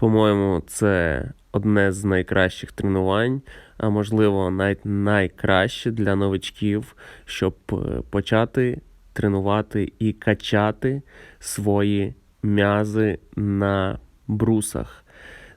По-моєму, це одне з найкращих тренувань, а можливо, навіть найкраще для новичків, щоб е, почати тренувати і качати свої м'язи на брусах.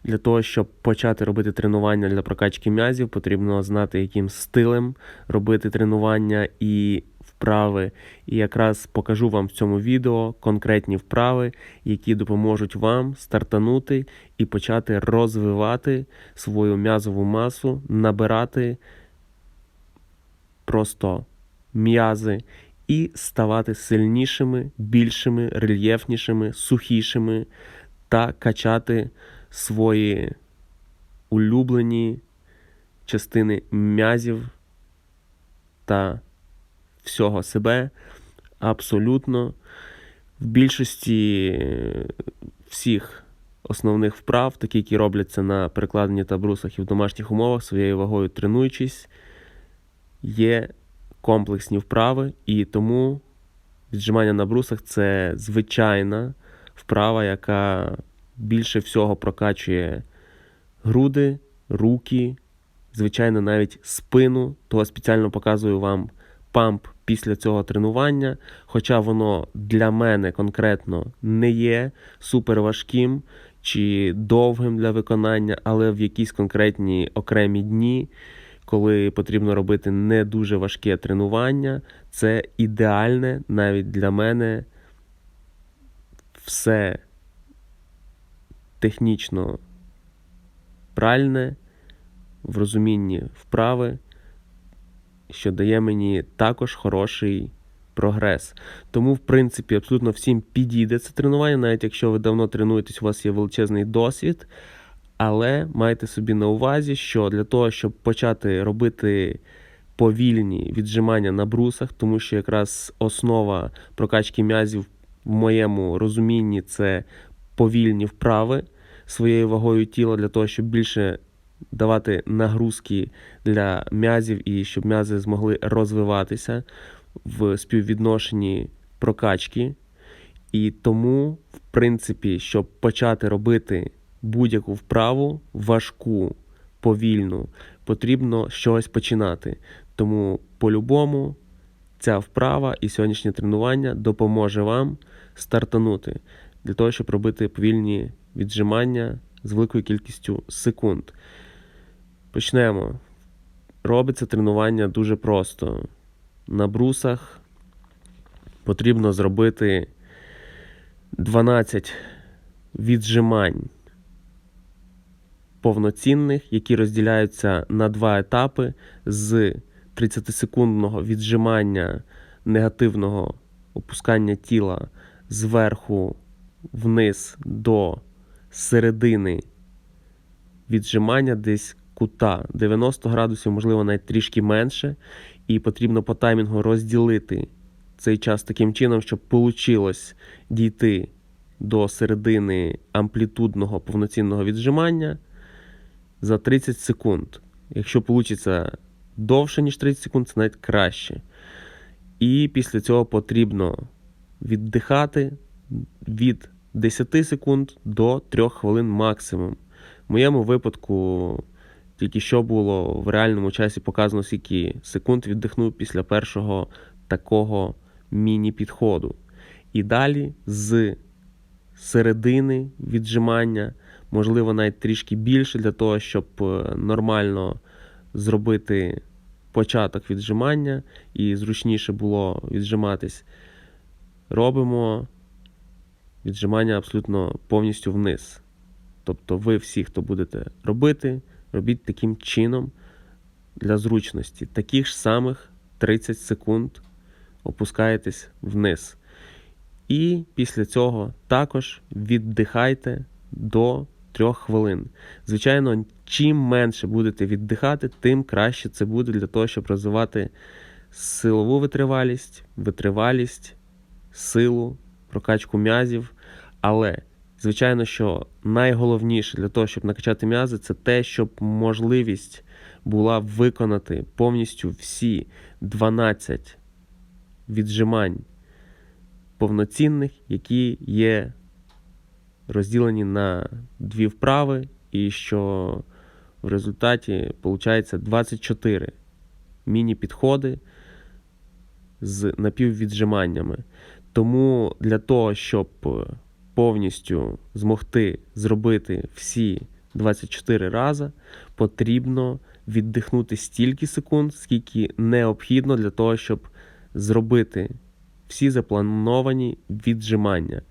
Для того, щоб почати робити тренування для прокачки м'язів, потрібно знати, яким стилем робити тренування і вправи. І якраз покажу вам в цьому відео конкретні вправи, які допоможуть вам стартанути і почати розвивати свою м'язову масу, набирати просто м'язи і ставати сильнішими, більшими, рельєфнішими, сухішими та качати свої улюблені частини м'язів та всього себе абсолютно в більшості е, всіх основних вправ, такі, які робляться на перекладенні та брусах і в домашніх умовах, своєю вагою тренуючись, є комплексні вправи, і тому віджимання на брусах це звичайна вправа, яка більше всього прокачує груди, руки, звичайно, навіть спину. То спеціально показую вам памп після цього тренування. Хоча воно для мене конкретно не є суперважким чи довгим для виконання, але в якісь конкретні окремі дні. Коли потрібно робити не дуже важке тренування, це ідеальне навіть для мене все технічно правильне в розумінні вправи, що дає мені також хороший прогрес. Тому, в принципі, абсолютно всім підійде це тренування, навіть якщо ви давно тренуєтесь, у вас є величезний досвід. Але майте собі на увазі, що для того, щоб почати робити повільні віджимання на брусах, тому що якраз основа прокачки м'язів в моєму розумінні це повільні вправи своєю вагою тіла для того, щоб більше давати нагрузки для м'язів і щоб м'язи змогли розвиватися в співвідношенні прокачки. І тому, в принципі, щоб почати робити будь-яку вправу важку, повільну, потрібно чогось починати. Тому, по-любому, ця вправа і сьогоднішнє тренування допоможе вам стартанути для того, щоб робити повільні віджимання з великою кількістю секунд. Почнемо. Робиться тренування дуже просто. На брусах потрібно зробити 12 віджимань повноцінних, які розділяються на два етапи з 30-секундного віджимання негативного опускання тіла зверху вниз до середини віджимання десь кута 90 градусів, можливо, навіть трішки менше, і потрібно по таймінгу розділити цей час таким чином, щоб вийшло дійти до середини амплітудного повноцінного віджимання за 30 секунд. Якщо вийде довше, ніж 30 секунд, це навіть краще. І після цього потрібно віддихати від 10 секунд до 3 хвилин максимум. В моєму випадку тільки що було в реальному часі показано, скільки секунд віддихнув після першого такого міні-підходу. І далі з середини віджимання, можливо, навіть трішки більше для того, щоб е, нормально зробити початок віджимання і зручніше було віджиматись. Робимо віджимання абсолютно повністю вниз. Тобто, ви всі, хто будете робити, робіть таким чином для зручності. Таких ж самих 30 секунд опускаєтесь вниз. І після цього також віддихайте до 3 хвилин. Звичайно, чим менше будете віддихати, тим краще це буде для того, щоб розвивати силову витривалість, витривалість, силу, прокачку м'язів. Але, звичайно, що найголовніше для того, щоб накачати м'язи, це те, щоб можливість була виконати повністю всі 12 віджимань повноцінних, які є розділені на дві вправи, і що в результаті виходить 24 міні-підходи з напіввіджиманнями. Тому для того, щоб повністю змогти зробити всі 24 рази, потрібно віддихнути стільки секунд, скільки необхідно для того, щоб зробити всі заплановані віджимання.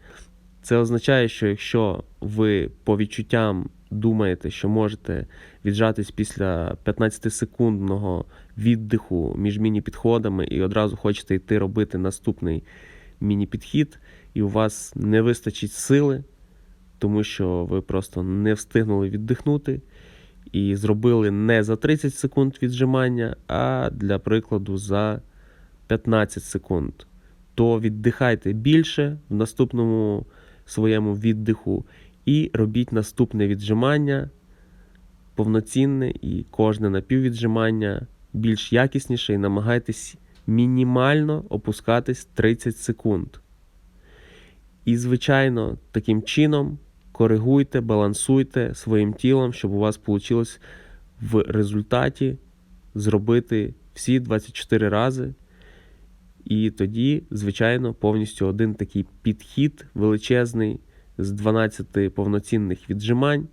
Це означає, що якщо ви по відчуттям думаєте, що можете віджатись після 15-секундного віддиху між міні-підходами і одразу хочете йти робити наступний міні-підхід, і у вас не вистачить сили, тому що ви просто не встигнули віддихнути і зробили не за 30 секунд віджимання, а для прикладу за 15 секунд, то віддихайте більше в наступному своєму віддиху і робіть наступне віджимання повноцінне і кожне напіввіджимання більш якісніше і намагайтесь мінімально опускатись 30 секунд. І, звичайно, таким чином коригуйте, балансуйте своїм тілом, щоб у вас вийшло в результаті зробити всі 24 рази. І тоді, звичайно, повністю один такий підхід величезний з 12 повноцінних віджимань.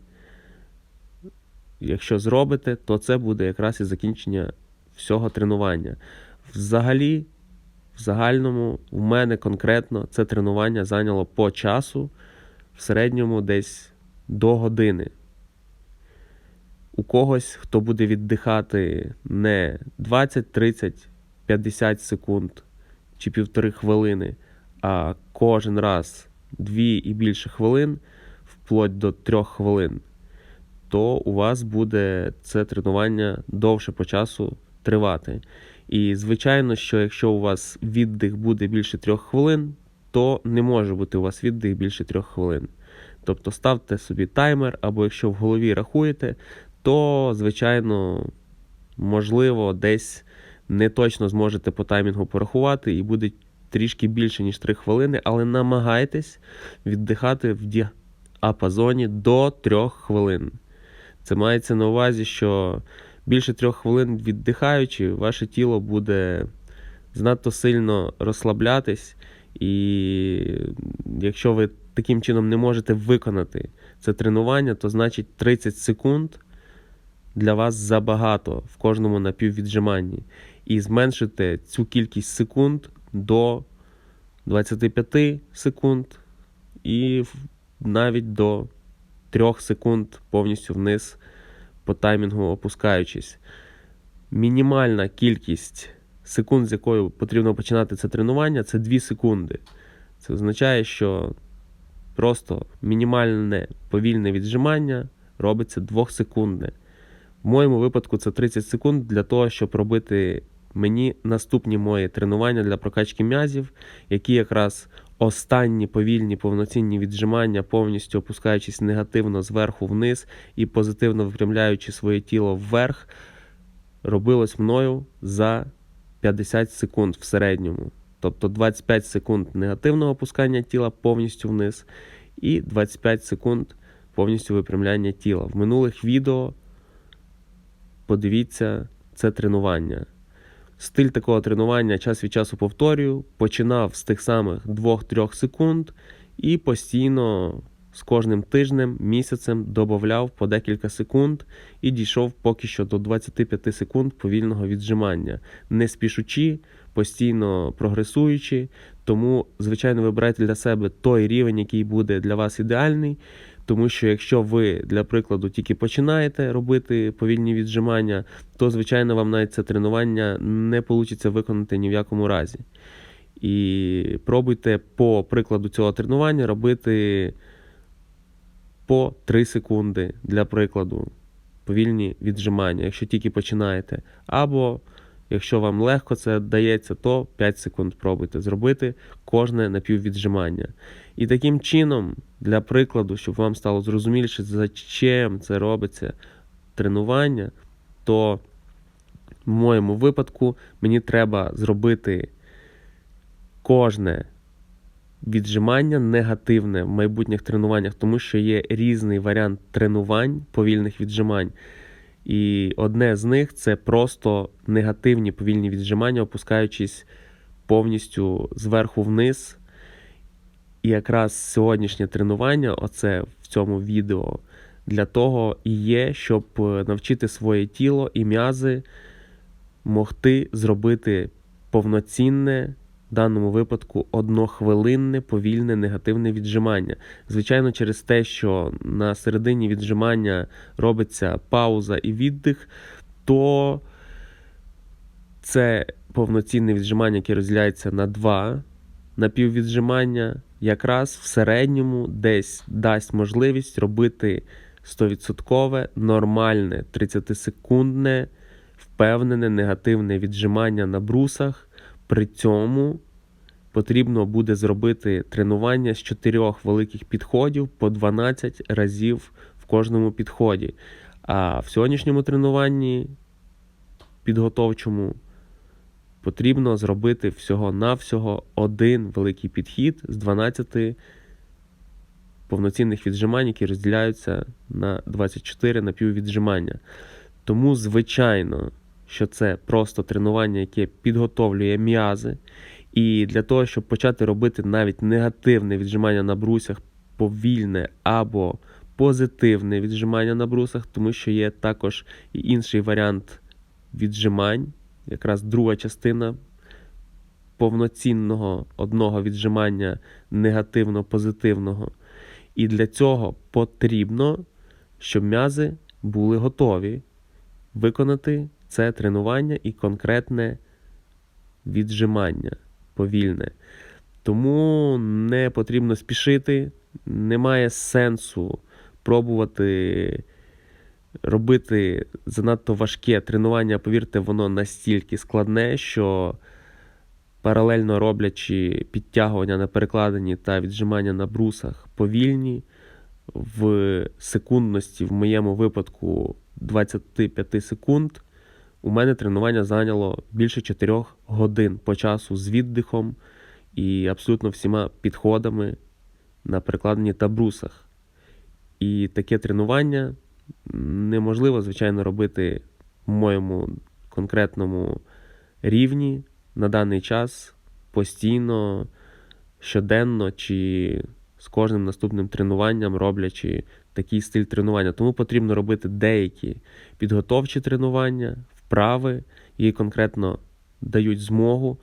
Якщо зробите, то це буде якраз і закінчення всього тренування. Взагалі, в загальному, у мене конкретно це тренування зайняло по часу, в середньому десь до години. У когось, хто буде віддихати не 20, 30, 50 секунд чи півтори хвилини, а кожен раз дві і більше хвилин, вплоть до трьох хвилин, то у вас буде це тренування довше по часу тривати. І, звичайно, що якщо у вас віддих буде більше трьох хвилин, то не може бути у вас віддих більше трьох хвилин. Тобто ставте собі таймер, або якщо в голові рахуєте, то, звичайно, можливо, десь не точно зможете по таймінгу порахувати і буде трішки більше, ніж 3 хвилини, але намагайтесь віддихати в діапазоні до 3 хвилин. Це мається на увазі, що більше 3 хвилин віддихаючи, ваше тіло буде занадто сильно розслаблятись, і якщо ви таким чином не можете виконати це тренування, то значить 30 секунд для вас забагато в кожному напіввіджиманні. І зменшити цю кількість секунд до 25 секунд і навіть до 3 секунд повністю вниз по таймінгу опускаючись. Мінімальна кількість секунд, з якою потрібно починати це тренування, це 2 секунди. Це означає, що просто мінімальне повільне віджимання робиться 2 секундне. В моєму випадку це 30 секунд для того, щоб робити мені наступні мої тренування для прокачки м'язів, які якраз останні повільні повноцінні віджимання, повністю опускаючись негативно зверху вниз і позитивно випрямляючи своє тіло вверх, робилось мною за 50 секунд в середньому. Тобто 25 секунд негативного опускання тіла повністю вниз, і 25 секунд повністю випрямляння тіла. В минулих відео подивіться це тренування. Стиль такого тренування час від часу повторюю, починав з тих самих 2-3 секунд і постійно з кожним тижнем, місяцем додавав по декілька секунд і дійшов поки що до 25 секунд повільного віджимання, не спішучи, постійно прогресуючи. Тому, звичайно, вибирайте для себе той рівень, який буде для вас ідеальний. Тому що якщо ви, для прикладу, тільки починаєте робити повільні віджимання, то, звичайно, вам навіть це тренування не вийде виконати ні в якому разі. І пробуйте по прикладу цього тренування робити по 3 секунди, для прикладу, повільні віджимання, якщо тільки починаєте. Або Якщо вам легко це дається, то 5 секунд пробуйте зробити кожне напіввіджимання. І таким чином, для прикладу, щоб вам стало зрозуміліше, за чим це робиться тренування, то в моєму випадку мені треба зробити кожне віджимання негативне в майбутніх тренуваннях, тому що є різний варіант тренувань повільних віджимань. І одне з них це просто негативні повільні віджимання, опускаючись повністю зверху вниз. І якраз сьогоднішнє тренування, оце в цьому відео, для того і є, щоб е, навчити своє тіло і м'язи могти зробити повноцінне, даному випадку, однохвилинне повільне негативне віджимання. Звичайно, через те, що на середині віджимання робиться пауза і віддих, то це повноцінне віджимання, яке розділяється на два напіввіджимання, якраз в середньому десь дасть можливість робити 100% нормальне 30-секундне, впевнене негативне віджимання на брусах. При цьому потрібно буде зробити тренування з чотирьох великих підходів по 12 разів в кожному підході. А в сьогоднішньому тренуванні підготовчому потрібно зробити всього-навсього один великий підхід з 12 повноцінних віджимань, які розділяються на 24 напіввіджимання. Тому, звичайно, що це просто тренування, яке підготовлює м'язи. І для того, щоб почати робити навіть негативне віджимання на брусях, повільне або позитивне віджимання на брусах, тому що є також і інший варіант віджимань, якраз друга частина повноцінного одного віджимання негативно-позитивного. І для цього потрібно, щоб м'язи були готові виконати це тренування і конкретне віджимання повільне. Тому не потрібно спішити, немає сенсу пробувати робити занадто важке тренування, повірте, воно настільки складне, що паралельно роблячи підтягування на перекладині та віджимання на брусах повільні, в секундності, в моєму випадку 25 секунд, у мене тренування зайняло більше 4 годин по часу з віддихом і абсолютно всіма підходами на перекладині та брусах. І таке тренування неможливо, звичайно, робити в моєму конкретному рівні на даний час постійно, щоденно чи з кожним наступним тренуванням роблячи такий стиль тренування. Тому потрібно робити деякі підготовчі тренування, вправи, які конкретно дають змогу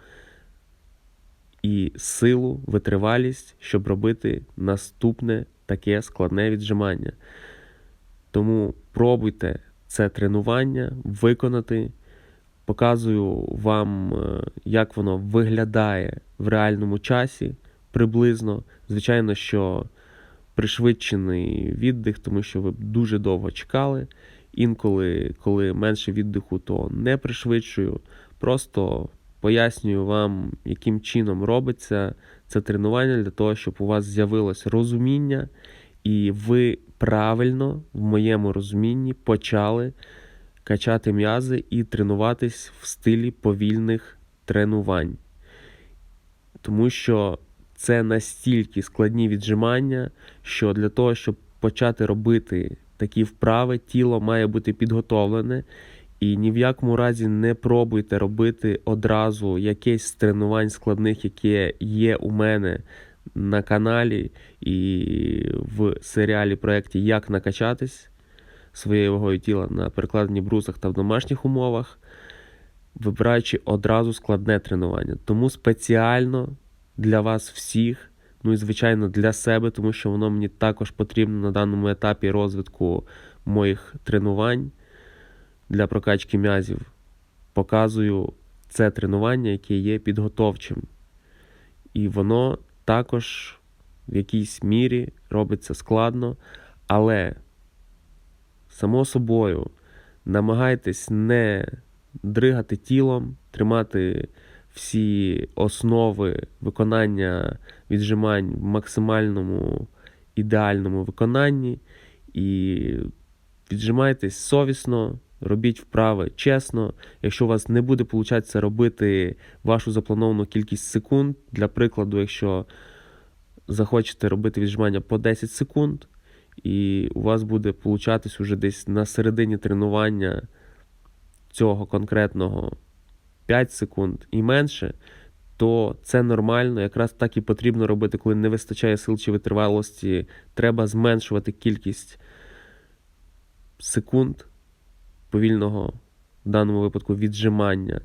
і силу, витривалість, щоб робити наступне таке складне віджимання. Тому пробуйте це тренування виконати. Показую вам, е, як воно виглядає в реальному часі приблизно. Звичайно, що пришвидшений віддих, тому що ви дуже довго чекали. Інколи, коли менше віддиху, то не пришвидшую. Просто пояснюю вам, яким чином робиться це тренування для того, щоб у вас з'явилось розуміння, і ви правильно, в моєму розумінні, почали качати м'язи і тренуватись в стилі повільних тренувань. Тому що це настільки складні віджимання, що для того, щоб почати робити такі вправи, тіло має бути підготовлене. І ні в якому разі не пробуйте робити одразу якесь з тренувань складних, яке є у мене на каналі і в серіалі проєкті Як накачатись своєю вагою тіла на перекладенні брусах та в домашніх умовах, вибираючи одразу складне тренування. Тому спеціально для вас всіх, ну і звичайно для себе, тому що воно мені також потрібно на даному етапі розвитку моїх тренувань для прокачки м'язів. Показую це тренування, яке є підготовчим. І воно також в якійсь мірі робиться складно, але, само собою, намагайтесь не дригати тілом, тримати всі основи виконання віджимань в максимальному ідеальному виконанні і віджимайтесь совісно. Робіть вправи чесно. Якщо у вас не буде получатися робити вашу заплановану кількість секунд, для прикладу, якщо захочете робити віджимання по 10 секунд, і у вас буде получатись уже десь на середині тренування цього конкретного 5 секунд і менше, то це нормально. Якраз так і потрібно робити, коли не вистачає сил чи витривалості. Треба зменшувати кількість секунд повільного в даному випадку віджимання,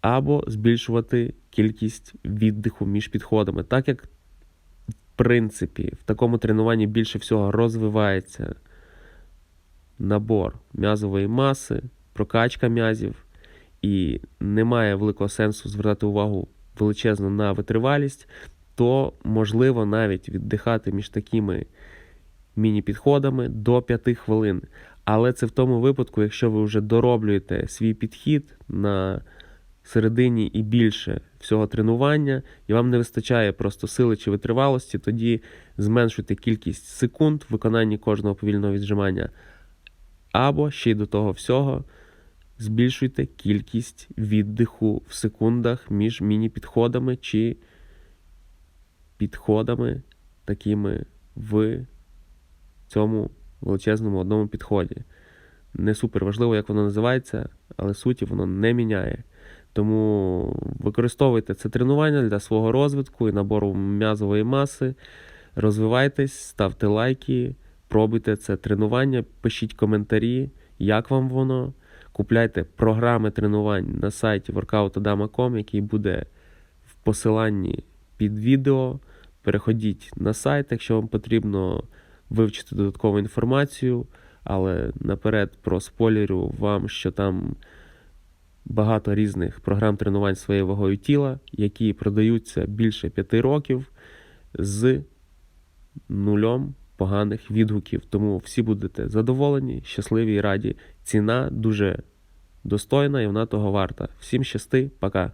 або збільшувати кількість віддиху між підходами. Так як, в принципі, в такому тренуванні більше всього розвивається набор м'язової маси, прокачка м'язів, і немає великого сенсу звертати увагу величезно на витривалість, то можливо навіть віддихати між такими міні-підходами до 5 хвилин. Але це в тому випадку, якщо ви вже дороблюєте свій підхід на середині і більше всього тренування, і вам не вистачає просто сили чи витривалості, тоді зменшуйте кількість секунд в виконанні кожного повільного віджимання. Або ще й до того всього збільшуйте кількість віддиху в секундах між міні-підходами чи підходами такими в цьому величезному одному підході. Не супер важливо, як воно називається, але суті воно не міняє. Тому використовуйте це тренування для свого розвитку і набору м'язової маси. Розвивайтесь, ставте лайки, пробуйте це тренування, пишіть коментарі, як вам воно. Купляйте програми тренувань на сайті workoutadama.com, який буде в посиланні під відео. Переходіть на сайт, якщо вам потрібно вивчити додаткову інформацію, але наперед проспойлерю вам, що там багато різних програм тренувань своєю вагою тіла, які продаються більше 5 років з нульом поганих відгуків. Тому всі будете задоволені, щасливі і раді. Ціна дуже достойна і вона того варта. Всім щасти, пока!